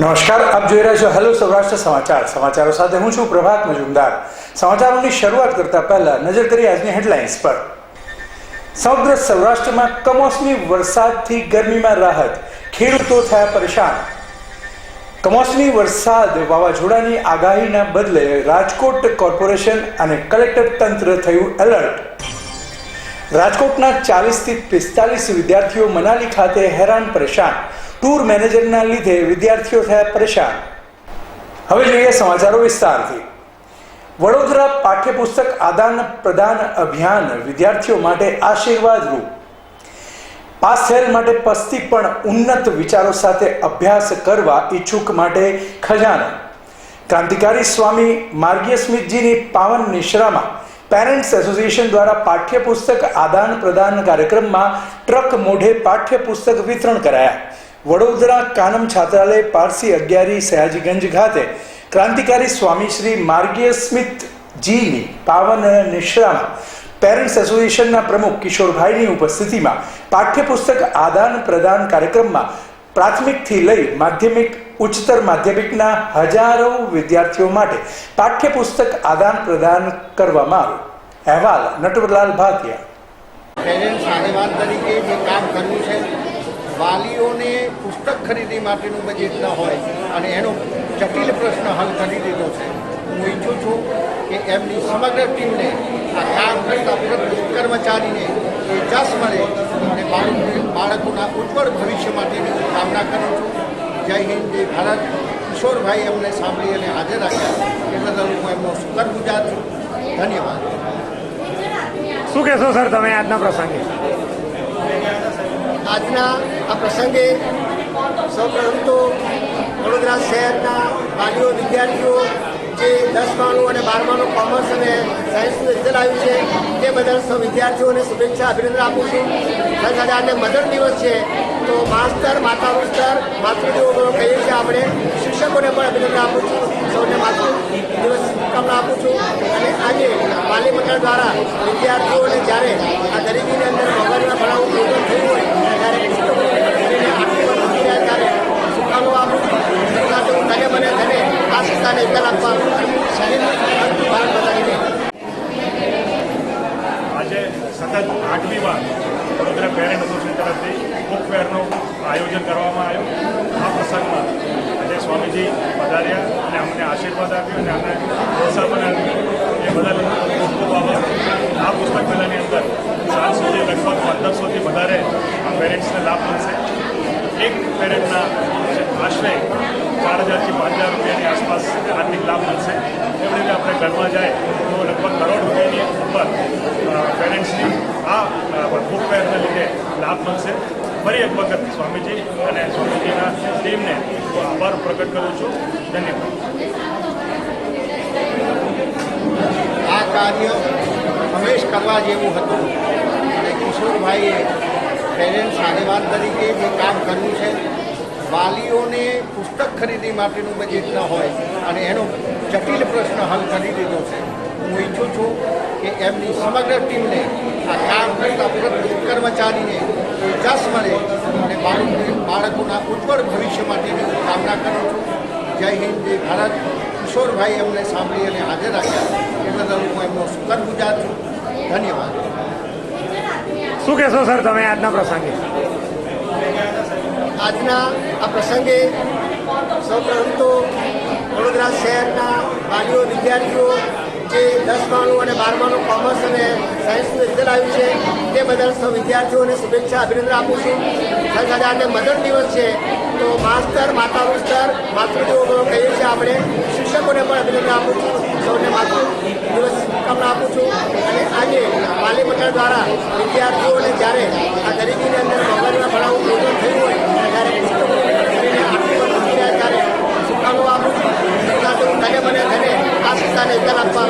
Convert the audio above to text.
નમસ્કાર, આપ જોઈ રહ્યા છો હેલો સૌરાષ્ટ્ર સમાચાર. સમાચારો સાથે હું છું પ્રભાત મજુમદાર. સમાચારોની શરૂઆત કરતા પહેલા નજર કરી આજની હેડલાઇન્સ પર. સમગ્ર સૌરાષ્ટ્રમાં કમોસમી વરસાદથી ગરમીમાં રાહત. ખેડૂતો થયા પરેશાન. કમોસમી વરસાદ વાવાઝોડાની આગાહીના બદલે રાજકોટ કોર્પોરેશન અને કલેક્ટર તંત્ર થયું એલર્ટ. રાજકોટના ચાલીસથી પિસ્તાલીસ વિદ્યાર્થીઓ મનાલી ખાતે હેરાન પરેશાન. ટૂર મેનેજરના લીધે વિદ્યાર્થીઓ થયા પરેશાન. હવે જોઈએ સમાચારો વિસ્તારથી. વડોદરા પાઠ્યપુસ્તક આદાન પ્રદાન અભિયાન વિદ્યાર્થીઓ માટે આશીર્વાદરૂપ. પાસ થયેલ માટે પસ્તી પણ ઉન્નત વિચારો સાથે અભ્યાસ કરવા ઈચ્છુક માટે ખજાનો. ક્રાંતિકારી સ્વામી માર્ગીય સ્મિતજીની પાવન નિશ્રામાં પેરેન્ટ્સ એસોસિએશન દ્વારા પાઠ્યપુસ્તક આદાન પ્રદાન કાર્યક્રમમાં ટ્રક મોઢે પાઠ્યપુસ્તક વિતરણ કરાયા. વડોદરા કાનમ છાત્રાલય પારસી અગિયારી સયાજીગંજ ખાતે ક્રાંતિકારી સ્વામી શ્રી માર્ગીય સ્મિત જીની પાવન નિશ્રામાં પેરેન્ટ્સ એસોસિએશનના પ્રમુખ કિશોરભાઈની ઉપસ્થિતિમાં પાઠ્યપુસ્તક આદાન પ્રદાન કાર્યક્રમમાં પ્રાથમિકથી લઈ માધ્યમિક, ઉચ્ચતર માધ્યમિકના હજારો વિદ્યાર્થીઓ માટે પાઠ્યપુસ્તક આદાન પ્રદાન કરવામાં આવ્યું. અહેવાલ નટવરલાલ ભાતિયા પેરેન્ટ સાહેબાન તરીકે જે કામ કર્યું છે, વાલીઓને પુસ્તક ખરીદી માટેનું બજેટ ન હોય અને એનો જટિલ પ્રશ્ન હલ કરી દીધો છે. હું ઈચ્છું છું કે એમની સમગ્ર ટીમને આ કામ કરતા કર્મચારીને એ જસ મળે અને બાળકો બાળકોના ઉજ્જવળ ભવિષ્ય માટેની કામના કરું છું. જય હિન્દ જય ભારત. કિશોરભાઈ અમને સાંભળી અને હાજર રાખ્યા. એ બદલ હું એમનો શુકરગુજાર છું. ધન્યવાદ. શું કહેશો સર તમે આજના પ્રસંગે? આજના આ પ્રસંગે સૌપ્રથમ તો વડોદરા શહેરના વાલીઓ વિદ્યાર્થીઓ જે દસમાનું અને બારમાનું કોમર્સ અને સાયન્સનું રિઝલ્ટ આવ્યું છે તે બધા સૌ વિદ્યાર્થીઓને શુભેચ્છા અભિનંદન આપું છું. સાથે આજે મધર દિવસ છે. તો માસ્તર માતાનું સ્તર માતૃદેવો કહીએ છીએ આપણે શિક્ષકોને પણ અભિનંદન આપું છું. સૌને માતૃ દિવસ શુભકામના આપું છું. અને આજે વાલી મંડળ દ્વારા વિદ્યાર્થીઓને જ્યારે આ ગરીબીની અંદર મોબાઈલના ભણાવવું પ્રોગ્રામ થયું હોય, ત્યારે ત્યારે શુભકામનાઓ આપું છું. સાથે હું ધન્ય બને ધને આ સંસ્થાને એકલ આપવા આજે સતત આઠમી વાર વડોદરા પેરેન્ટ એસોસિએશન તરફથી બુક ફેરનું આયોજન કરવામાં આવ્યું. આ પ્રસંગમાં આજે સ્વામીજી પધાર્યા અને અમને આશીર્વાદ આપ્યો અને અમને પ્રોત્સાહન આપ્યું. એ બદલ ખૂબ ખૂબ આભાર. આ પુસ્તક મેળાની અંદર સાત સુધી લગભગ પંદરસોથી વધારે આ પેરેન્ટ્સને લાભ મળશે. એક પેરેન્ટના આશરે ચાર હજારથી પાંચ હજાર રૂપિયાની આસપાસ આર્થિક લાભ મળશે. એવી રીતે આપણે ગણવા જાય તો લગભગ કરોડ રૂપિયાની ઉપર પેરેન્ટ્સની આ બુક ફેરના લીધે લાભ મળશે. ફરી એક વખત સ્વામીજી અને સ્વામીજીના ટીમને હું આભાર પ્રગટ કરું છું. ધન્યવાદ. આ કાર્ય હંમેશ કરવા જેવું હતું. અને કિશોરભાઈએ પેરેન્ટ્સ આગેવાન તરીકે જે કામ કર્યું છે, વાલીઓને પુસ્તક ખરીદી માટેનું બજેટ ન હોય અને એનો જટિલ પ્રશ્ન હલ કરી દીધો છે. હું ઈચ્છું છું કે એમની સમગ્ર ટીમને આ કામ કરતા પ્રત્યેક કર્મચારીને એ મળે અને બાળકો બાળકોના ઉજ્જવળ ભવિષ્ય માટેની હું કામના કરું છું. જય હિન્દ જય ભારત. કિશોરભાઈ અમને સાંભળી અને હાજર રાખ્યા. એ બદલ હું એમનો શુકરગુજાર છું. ધન્યવાદ. શું કહેશો સર તમે આજના પ્રસંગે? આજના આ પ્રસંગે સૌપ્રથમ તો વડોદરા શહેરના વાલીઓ વિદ્યાર્થીઓ જે દસમાનું અને બારમાનું કોમર્સ અને સાયન્સનું રિઝલ્ટ આવ્યું છે, તે બદલ સૌ વિદ્યાર્થીઓને શુભેચ્છા, અભિનંદન આપું છું. સાથે આજે મધર દિવસ છે, તો માસ્તર, માતાનું સ્તર, માતૃદેવો કહીએ છીએ આપણે. શિક્ષકોને પણ અભિનંદન આપું છું. સૌને માતૃ દિવસ શુભકામના આપું છું. અને આજે વાલી મંડળ દ્વારા વિદ્યાર્થીઓને જ્યારે આ ગરીબીની અંદર મોબાઈલમાં ભણાવવું પ્રોગ્રામ થયું હોય, ત્યારે પુસ્તકો ત્યારે શુભકામનાઓ આપું છું. સાથે બને ધને આ સંસ્થાને એકલ આપવા